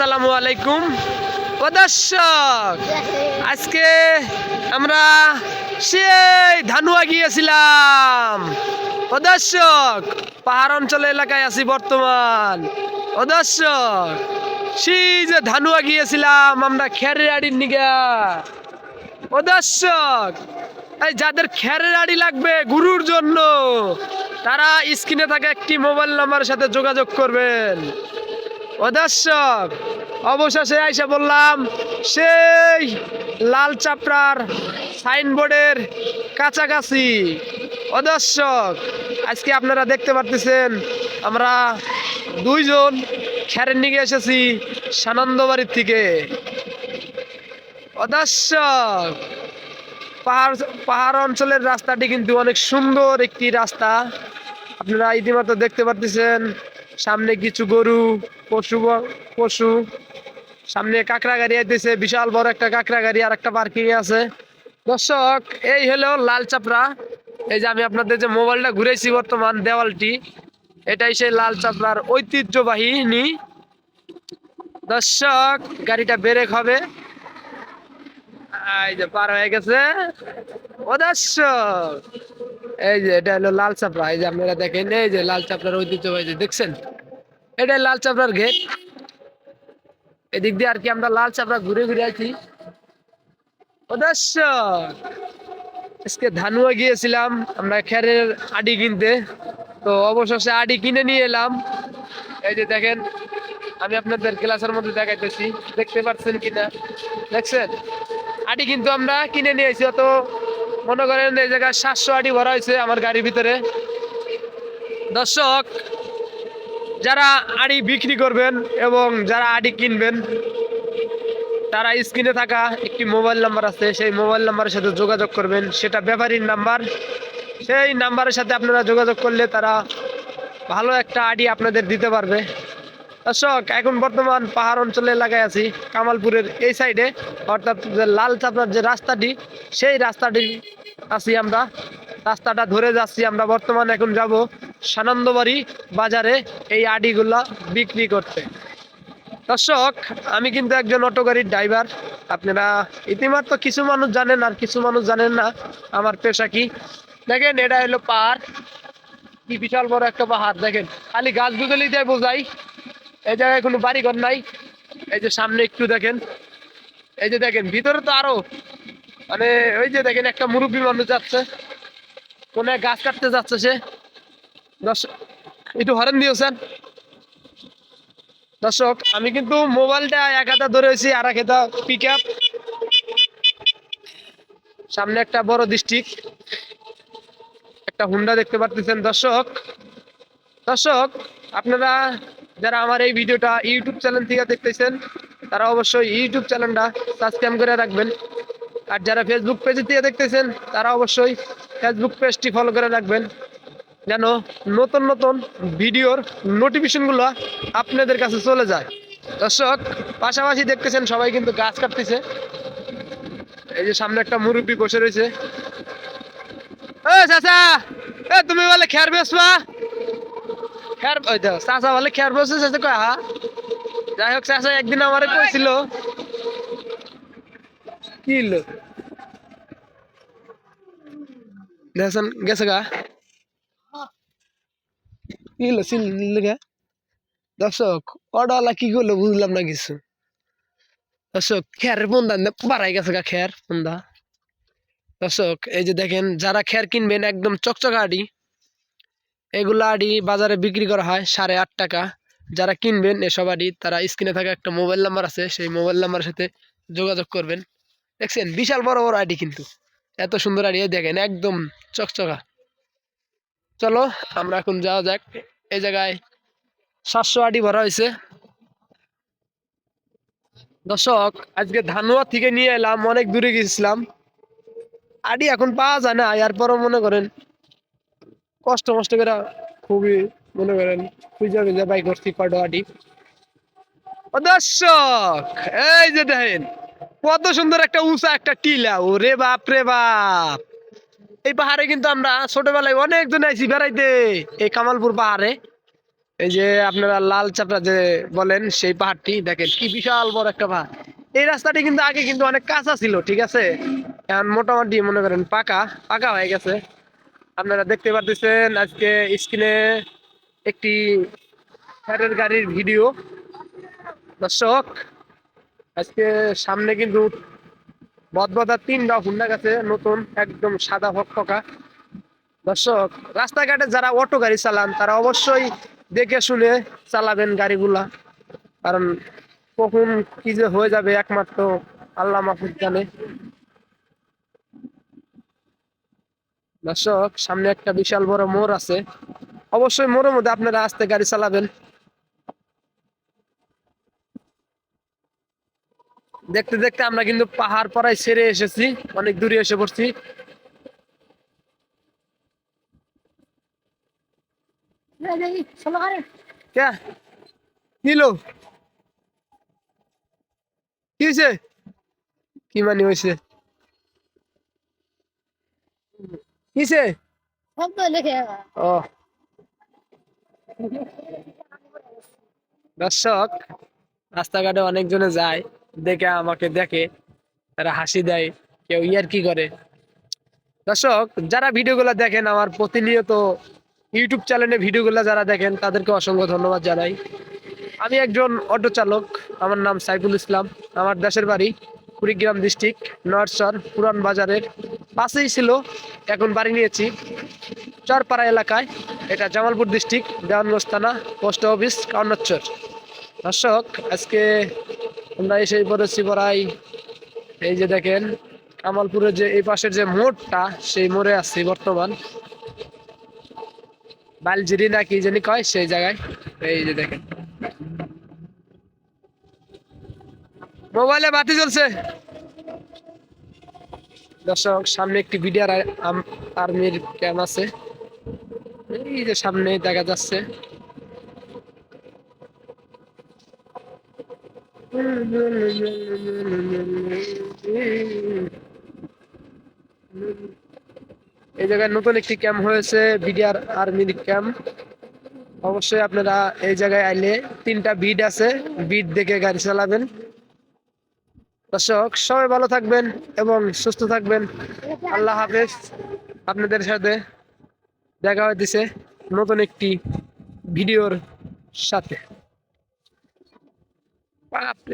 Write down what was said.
আসসালামু আলাইকুম। ও দর্শক, আজকে আমরা সেই ধানুয়া গিয়েছিলাম। ও দর্শক, পাহাড় অঞ্চল এলাকায় আছি বর্তমান। ও দর্শক, সেই যে ধানুয়া গিয়েছিলাম আমরা খেরের আড়ির নিগা। ও দর্শক, এই যাদের খেরের আড়ি লাগবে গুরুর জন্য, তারা স্ক্রিনে থাকা একটি মোবাইল নাম্বারের সাথে যোগাযোগ করবেন। ও দর্শক অবশেষে আইসা বললাম, সেই লাল চাপড়ার সাইনবোর্ডের কাছাকাছি। ও দর্শক আজকে আপনারা দেখতে পারতেছেন, আমরা দুইজন খেরের নিগে এসেছি সানন্দবাড়ির থেকে। ও দর্শক পাহাড় পাহাড় অঞ্চলের রাস্তাটি কিন্তু অনেক সুন্দর একটি রাস্তা। আপনারা ইতিমধ্যে দেখতে পারতেছেন সামনে কিছু গরু, পশু পশু। সামনে কাঁকড়া গাড়ি আইতেছে, বিশাল বড় একটা কাঁকড়া গাড়ি আর একটা পার্কিং আছে। দর্শক, এই হলো লাল চাপড়া। এই যে আমি আপনাদের যে মোবাইলটা ঘুরেছি বর্তমান দেওয়ালটি, এটাই সেই লাল চাপড়ার ঐতিহ্যবাহিনী দর্শক, গাড়িটা ব্রেক হবে। এই যে পার হয়ে গেছে। ও দর্শক, এই যে এটা হলো লাল চাপড়া। এই যে আপনারা দেখেন, এই যে লাল চাপড়ার ঐতিহ্যবাহী দেখছেন? এটা লাল চাপড়ার গেট এদিক দিয়ে আর কি আমরা লাল চাপড়া ঘুরে ঘুরে আছি। আজকে ধানুয়া গিয়েছিলাম আমরা খেরের আডি কিনতে। তো অবশেষে আডি কিনে নিয়ে এলাম। এই যে দেখেন, আমি আপনাদের ক্লাসের মধ্যে দেখাইতেছি। দেখতে পাচ্ছেন কিনা? দেখছেন? আডি কিন্তু আমরা কিনে নিয়ে এসেছি অত মনে করেন এই জায়গায় সাতশো আডি ভরা হয়েছে আমার গাড়ির ভিতরে। দর্শক যারা আড়ি বিক্রি করবেন এবং যারা আড়ি কিনবেন, তারা স্ক্রিনে থাকা একটি মোবাইল নাম্বার আছে, সেই মোবাইল নাম্বারের সাথে যোগাযোগ করবেন। সেটা ব্যাপারীর নাম্বার। সেই নাম্বারের সাথে আপনারা যোগাযোগ করলে তারা ভালো একটা আডি আপনাদের দিতে পারবে। দর্শক, এখন বর্তমান পাহাড় অঞ্চলে এলাকায় আছি, কামালপুরের এই সাইডে। অর্থাৎ যে লাল চাপড়ার যে রাস্তাটি, সেই রাস্তাটি আছি আমরা। রাস্তাটা ধরে যাচ্ছি আমরা। বর্তমান এখন যাব সানন্দবাড়ি বাজারে এই আডিগুলা বিক্রি করতে। দর্শক, আমি কিন্তু একজন অটো গাড়ির ড্রাইভার। আপনারা ইতিমাত্র কিছু মানুষ জানেন আর কিছু মানুষ জানেন না আমার পেশা কি। দেখেন, এটা হলো পাহাড়। কি বিশাল বড় একটা পাহাড়, দেখেন। খালি গাছ গুগলি দিয়ে বোঝাই। এই জায়গায় কোনো বাড়িঘর নাই। এই যে সামনে একটু দেখেন। এই যে দেখেন, ভিতরে তো আরও। মানে ওই যে দেখেন, একটা মুরব্বী মানুষ যাচ্ছে। কোন গাছ কাটতে যাচ্ছে সে। একটু হরেন দিয়েছেন দর্শক, আমি কিন্তু মোবাইলটা এক হাতে ধরেছি আর এক হাতে পিক আপ সামনে একটা বড় ডিস্ট্রিক্ট একটা হুন্ডা দেখতে পারতেছেন, দর্শক। দর্শক, আপনারা যারা আমার এই ভিডিওটা ইউটিউব চ্যানেল থেকে দেখতেছেন, তারা অবশ্যই ইউটিউব চ্যানেলটা সাবস্ক্রাইব করে রাখবেন। আর যারা ফেসবুক পেজ থেকে দেখতেছেন, তারা অবশ্যই ফেসবুক পেজটি ফলো করে রাখবেন। যেন নতুন নতুন ভিডিওর নোটিফিকেশনগুলো আপনাদের কাছে চলে যায়। দর্শক, পাশাপাশি দেখতেছেন সবাই কিন্তু গাছ কাটতেছে। এই যে সামনে একটা মুরব্বী বসে রয়েছে। ও চাচা, এ তুমি বলে খেয়ার বেসবা খেয়ার, ওই চাচা বলে খেয়ার বসে চাচা কয় হা যাই হোক, চাচা একদিন আমারে কইছিল। কি দেখছেন, গেছে গা। সিল গা দর্শক, অডালা কি করল বুঝলাম না কিছু। দর্শক, খেয়ারের বন্ধা বাড়াই গেছে গা খেয়ার বন্ধা দর্শক, এই যে দেখেন, যারা খেয়ার কিনবেন, একদম চকচকা আডি। এগুলো আডি বাজারে বিক্রি করা হয় সাড়ে আট টাকা। যারা কিনবেন এসব আডি, তারা স্ক্রিনে থাকা একটা মোবাইল নাম্বার আছে, সেই মোবাইল নাম্বারের সাথে যোগাযোগ করবেন। দেখছেন, বিশাল বড় বড় আইডি কিন্তু। এত সুন্দর আইডি দেখেন, একদম চকচকা। চলো, আমরা এখন যাওয়া যাক। এই জায়গায় সাতশো আইডি ভরা হয়েছে। দর্শক, আজকে ধানুয়া থেকে নিয়ে এলাম, অনেক দূরে গেছিলাম আডি এখন পাওয়া যায় না, এরপরও মনে করেন কষ্ট মষ্ট করে খুবই মনে করেন খুঁজে খুঁজে বাই করছি কয়টা আডি। ও দর্শক, এই যে দেখেন, কত সুন্দর একটা উঁচা একটা টিলা ও রে বাপ রে বাপ। এই পাহাড়ে কিন্তু আমরা ছোটবেলায় অনেকজন আইছি বেড়াইতে। এই কামালপুর পাহাড়ে। এই যে আপনারা লাল চাপড়া যে বলেন, সেই পাহাড়টি, দেখেন কি বিশাল বড় একটা পাহাড়। এই রাস্তাটি কিন্তু আগে কিন্তু অনেক কাঁচা ছিল, ঠিক আছে? এখন মোটামুটি মনে করেন পাকা পাকা হয়ে গেছে। আপনারা দেখতে পারতেছেন আজকে স্ক্রিনে একটি ফ্যাটের গাড়ির ভিডিও। দর্শক, আজকে সামনে কিন্তু বদবদার তিনটা হুন্ডা গেছে, নতুন, একদম সাদা ফকফকা দর্শক, রাস্তাঘাটে যারা অটো গাড়ি চালান, তারা অবশ্যই দেখে শুনে চালাবেন গাড়িগুলা। কারণ কখন কি যে হয়ে যাবে একমাত্র আল্লাহ মাহফুজ জানে। দর্শক, সামনে একটা বিশাল বড় মোড় আছে। অবশ্যই মোড়ের মধ্যে আপনারা আস্তে গাড়ি চালাবেন। দেখতে দেখতে আমরা কিন্তু পাহাড় পরায় ছেড়ে এসেছি অনেক দূরে এসে পড়ছি। কে? নিল। কি হয়েছে কি মানে হয়েছে কিসে ও। দর্শক রাস্তাঘাটে অনেকজনে যায়। দেখে, আমাকে দেখে, তারা হাসি দেয়, কেউ ইয়ার কি করে? দর্শক, যারা ভিডিওগুলো দেখেন, আমার প্রতিনিয়ত ইউটিউব চ্যানেলে ভিডিওগুলো যারা দেখেন, তাদেরকে অসংখ্য ধন্যবাদ জানাই। আমি একজন অটো চালক, আমার নাম সাইফুল ইসলাম। আমার দেশের বাড়ি কুড়িগ্রাম ডিস্ট্রিক্ট, নরসর, পুরান বাজারের পাশেই ছিল, এখন বাড়ি নিয়েছি। চরপাড়া এলাকায়, এটা জামালপুর ডিস্ট্রিক্ট, দেওয়ানগঞ্জ থানা, পোস্ট অফিস কাউন্নাচর দর্শক, আজকে আমরা এসে পড়েছি পড়াই এই যে দেখেন, কামালপুরের যে এই পাশের যে মোড়টা, সেই মোড়ে আছি বর্তমান। বালজিরি না কি জানি কয়, সেই জায়গায়। এই যে দেখেন। মোবাইলে বাতি জ্বলছে। দর্শক, সামনে একটি বিডিআর আর্মির ক্যাম্প আছে। এই যে সামনে দেখা যাচ্ছে। এই জায়গায় নতুন একটি ক্যাম্প হয়েছে, বিডিআর আর্মির ক্যাম্প। অবশ্যই আপনারা এই জায়গায় আইলে তিনটা বিড আছে, বিড দেখে গাড়ি চালাবেন। দর্শক, সবাই ভালো থাকবেন এবং সুস্থ থাকবেন। আল্লাহ হাফেজ। আপনাদের সাথে দেখা হইতেছে নতুন একটি ভিডিওর সাথে। বাপরে